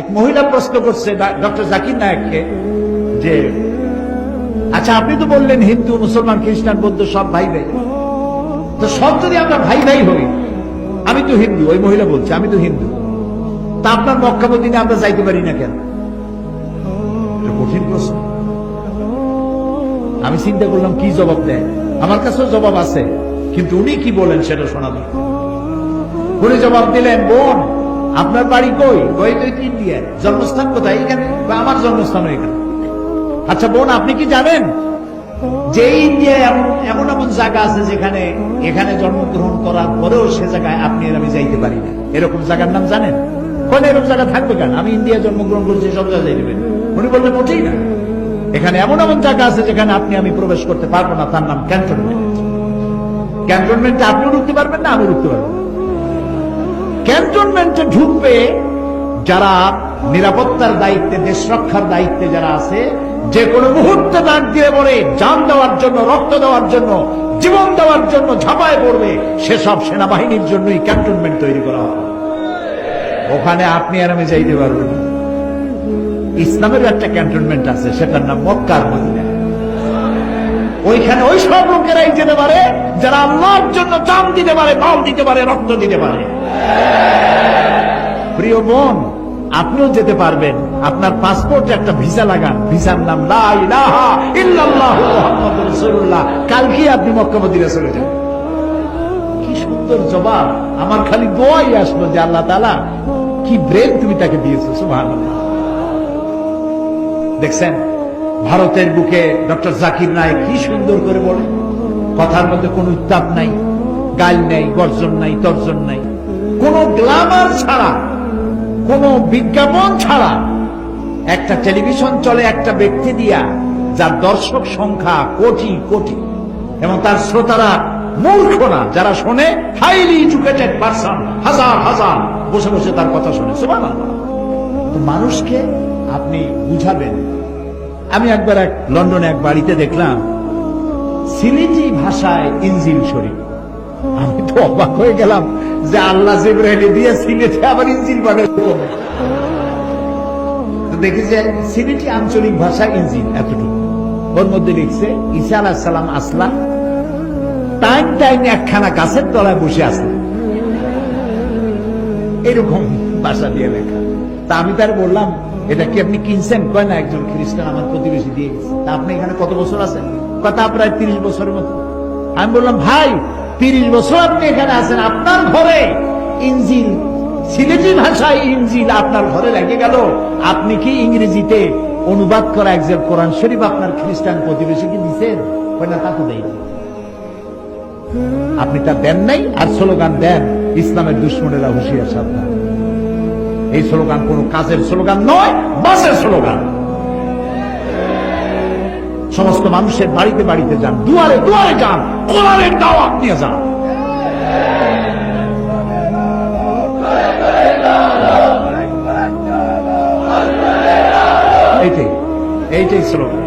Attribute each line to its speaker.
Speaker 1: এক মহিলা প্রশ্ন করছে ডক্টর জাকির নায়ককে যে আচ্ছা আপনি তো বললেন হিন্দু, মুসলমান, খ্রিস্টান, বৌদ্ধ সব ভাই ভাই। তো সব যদি আমরা ভাই ভাই হই, আমি তো হিন্দু, ওই মহিলা বলছে, আমি তো হিন্দু। তা আপনার মক্কা মদিনে আমরা যাইতে পারি না কেন? কঠিন প্রশ্ন। আমি চিন্তা করলাম, কি জবাব দেয়? আমার কাছেও জবাব আছে, কিন্তু উনি কি বলেন সেটা শোনা দরকার। উনি জবাব দিলেন, বোন আপনার বাড়ি কই? কই তো ইন্ডিয়া জন্মস্থান কোথায় এখানে? আমার জন্মস্থান এখানে? আচ্ছা বোন, আপনি কি জানেন যে ইন্ডিয়ায় এমন এমন এমন জায়গা আছে যেখানে, এখানে জন্মগ্রহণ করার পরেও সে জায়গায় আপনি আর আমি যাইতে পারি না? এরকম জায়গার নাম জানেন? কোন এরকম জায়গা থাকবে কেন? আমি ইন্ডিয়া জন্মগ্রহণ করেছি, সব জায়গায় দেবেন উনি বললেন মোটেই না। এখানে এমন এমন জায়গা আছে যেখানে আপনি, আমি প্রবেশ করতে পারব না, তার নাম ক্যান্টনমেন্ট। ক্যান্টনমেন্টে আপনিও ঢুকতে পারবেন না আমি ঢুকতে পারব না। ক্যান্টনমেন্টে ঢুকবে, যারা নিরাপত্তার দায়িত্বে, দেশ রক্ষার দায়িত্বে যারা আছে, যে কোনো মুহূর্তে দাঁড় দিয়ে পড়ে যান দেওয়ার জন্য, রক্ত দেওয়ার জন্য, জীবন দেওয়ার জন্য ঝাঁপায় পড়বে, সেসব সেনাবাহিনীর জন্যই ক্যান্টনমেন্ট তৈরি করা হবে। ওখানে আপনি আর আমি যাইতে পারবেন ইসলামের একটা ক্যান্টনমেন্ট আছে, সেটার নাম মক্কার মদিনা। ওইখানে ওই সব লোকেরাই যেতে পারে, যারা আল্লাহর জন্য জান দিতে পারে মাল দিতে পারে, রক্ত দিতে পারে। প্রিয় বোন, আপনিও যেতে পারবেন। আপনার পাসপোর্টে একটা ভিসা লাগান। ভিসার নাম কালকে আপনি মক্কা মদিনা চলে যান। কি সুন্দর জবাব। আমার খালি দোয়াই আসলো যে আল্লাহ তালা কি ব্রেন তুমি তাকে দিয়েছ, সুবহানাল্লাহ। দেখছেন? ভারতের বুকে ডক্টর জাকির নায়ক কি সুন্দর করে বলে। কথার মধ্যে কোনো উত্তাপ নাই, গাল নেই, গর্জন নাই, তর্জন নাই। কোন গ্লামার ছাড়া, কোন বিজ্ঞাপন ছাড়া একটা টেলিভিশন চলে একটা ব্যক্তি দিয়া যার দর্শক সংখ্যা কোটি কোটি। এবং তার শ্রোতারা মূর্খ না, যারা শোনে হাইলি এডুকেটেড পার্সন হাজার হাজার, বসে বসে তার কথা শোনে। সুবহানাল্লাহ। মানুষকে আপনি বুঝাবেন আমি একবার এক লন্ডনে এক বাড়িতে দেখলাম, সিলেটি ভাষায় ইনজিল শরীফ। আমি তো অবাক হয়ে গেলাম যে আল্লাহ জিব্রাইলে দিয়ে সিলেটে আবার ইনজিল বানাই দেখি যে সিলেটি আঞ্চলিক ভাষা ইনজিল এতটুকু। ওর মধ্যে লিখছে, ঈসা আলাহ সালাম আসলাম, টাইম টাইম একখানা গাছের তলায় বসে আসলেন এরকম ভাষা দিয়ে লেখা। তা আমি তার বললাম, এটা কি আপনি কিনছেন? কয়, না, একজন খ্রিস্টান আমার প্রতিবেশী দিয়ে গেছে। তা আপনি এখানে কত বছর আছেন? কথা প্রায় তিরিশ বছরের মতো। আমি বললাম, ভাই, তিরিশ বছর আপনি এখানে আছেন, আপনার ঘরে ইঞ্জিল, সিলেটি ভাষায় ইঞ্জিল আপনার ঘরে লেগে গেল। আপনি কি ইংরেজিতে অনুবাদ করা একজন কোরআন শরীফ আপনার খ্রিস্টান প্রতিবেশীকে দিচ্ছেন কয়, না, তা তো দেয়নি আপনি তা দেন নাই, আর স্লোগান দেন, ইসলামের দুশ্মনেরা হুশিয়ার সাবধান। এই স্লোগান কোন কাজের স্লোগান নয়, বাসের স্লোগান। সমস্ত মানুষের বাড়িতে বাড়িতে যান, দুয়ারে দুয়ারে যান, কোরআনের দাওয়াত নিয়ে যান। এইটাই এইটাই স্লোগান।